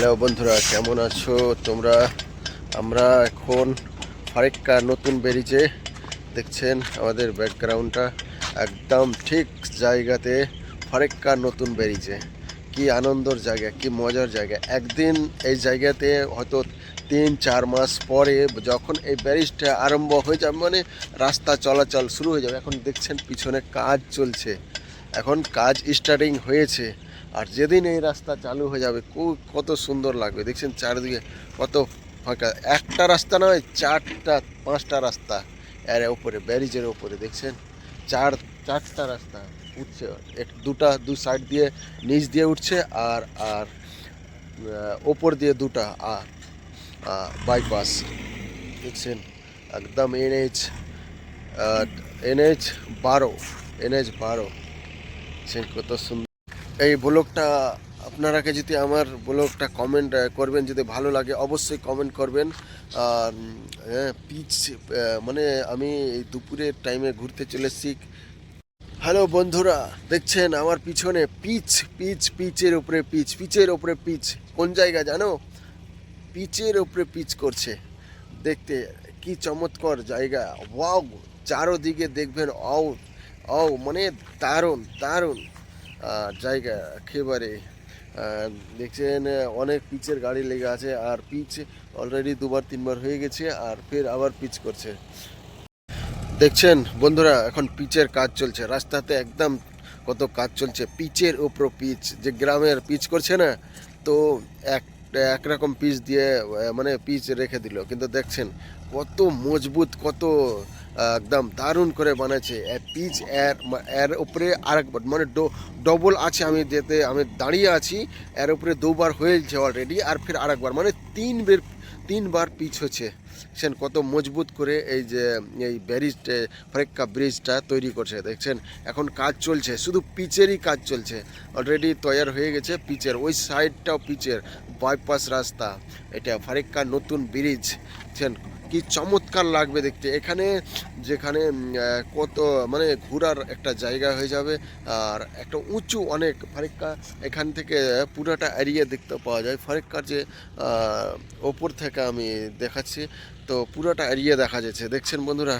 Hello বন্ধুরা, কেমন আছো তোমরা? আমরা এখন ফারেক্কা নতুন বেরিয়েছে দেখছেন আমাদের ব্যাকগ্রাউন্ডটা একদম ঠিক জায়গাতে ফারেক্কা নতুন বেরিয়েছে কি আনন্দর জায়গা, কি মজার জায়গা। একদিন এই জায়গাতে হয়তো তিন, চার মাস পরে যখন এই ব্যারিজটা আরম্ভ হয়ে যাবে মানে রাস্তা চলাচল শুরু হয়ে যাবে, এখন দেখছেন পিছনে কাজ চলছে। এখন কাজ স্টার্টিং হয়েছে। আর যেদিন এই রাস্তা চালু হয়ে যাবে কত সুন্দর লাগবে। দেখছেন চারিদিকে কত ফাঁকা। একটা রাস্তা নয়, চারটা, পাঁচটা রাস্তা। এর উপরে, ব্যারিজের উপরে, দেখছেন? চার, চারটা রাস্তা উঠছে। এক, দুটা, দু সাইড দিয়ে, নিচ দিয়ে উঠছে আর আর ওপর দিয়ে দুটা আর বাইপাস দেখছেন? একদম এনএইচ এনএইচ বারো এনএইচ বারো। দেখছেন কত সুন্দর এই ব্লগটা আপনারাকে যদি আমার ব্লগটা কমেন্ট করবেন, যদি ভালো লাগে, অবশ্যই কমেন্ট করবেন। আর পিচ মানে আমি এই দুপুরের টাইমে ঘুরতে চলে এসেছি। হ্যালো বন্ধুরা, দেখছেন আমার পিছনে পিচ পিচ পিচের উপরে পিচ পিচের উপরে পিচ কোন জায়গা জানো? পিচের উপরে পিচ করছে। দেখতে কি চমৎকার জায়গা। ওয়াও চারোদিকে দেখবেন অও অও মানে দারুণ দারুণ। জায়গা একেবারে দেখছেন অনেক পিচের গাড়ি লেগে আছে আর পিচ অলরেডি দুবার, তিনবার হয়ে গেছে আর ফের আবার পিচ করছে। দেখছেন, বন্ধুরা, এখন পিচের কাজ চলছে। রাস্তাতে একদম কত কাজ চলছে। পিচের উপর পিচ, যে গ্রামের পিচ করছে না, তো এক একরকম পিচ দিয়ে মানে পিচ রেখে দিল। কিন্তু দেখছেন, কত মজবুত, কত একদম দারুণ করে বানাচ্ছে। পিচ এর এর উপরে আরেকবার মানে ডবল আছে আমি যেতে, আমি দাঁড়িয়ে আছি, এর উপরে দুবার হয়েছে অলরেডি আর ফের আরেকবার মানে তিন বের তিনবার পিচ হচ্ছে। দেখছেন, কত মজবুত করে এই যে, এই ব্যারিজটা ফরেক্কা ব্রিজটা তৈরি করছে, দেখছেন? এখন কাজ চলছে, শুধু পিচেরই কাজ চলছে। অলরেডি তৈরি হয়ে গেছে পিচের ওই সাইডটাও পিচের বাইপাস রাস্তা, এটা ফারেক্কা নতুন ব্রিজ কি চমৎকার লাগবে দেখতে। এখানে, যেখানে কত মানে ঘোরার একটা জায়গা হয়ে যাবে, আর একটা উঁচু অনেক ফারেক্কা, এখান থেকে পুরোটা এরিয়া দেখতে পাওয়া যায়। ফারেক্কার যে ওপর থেকে আমি দেখাচ্ছি, তো পুরোটা এরিয়া দেখা যাচ্ছে। দেখছেন বন্ধুরা?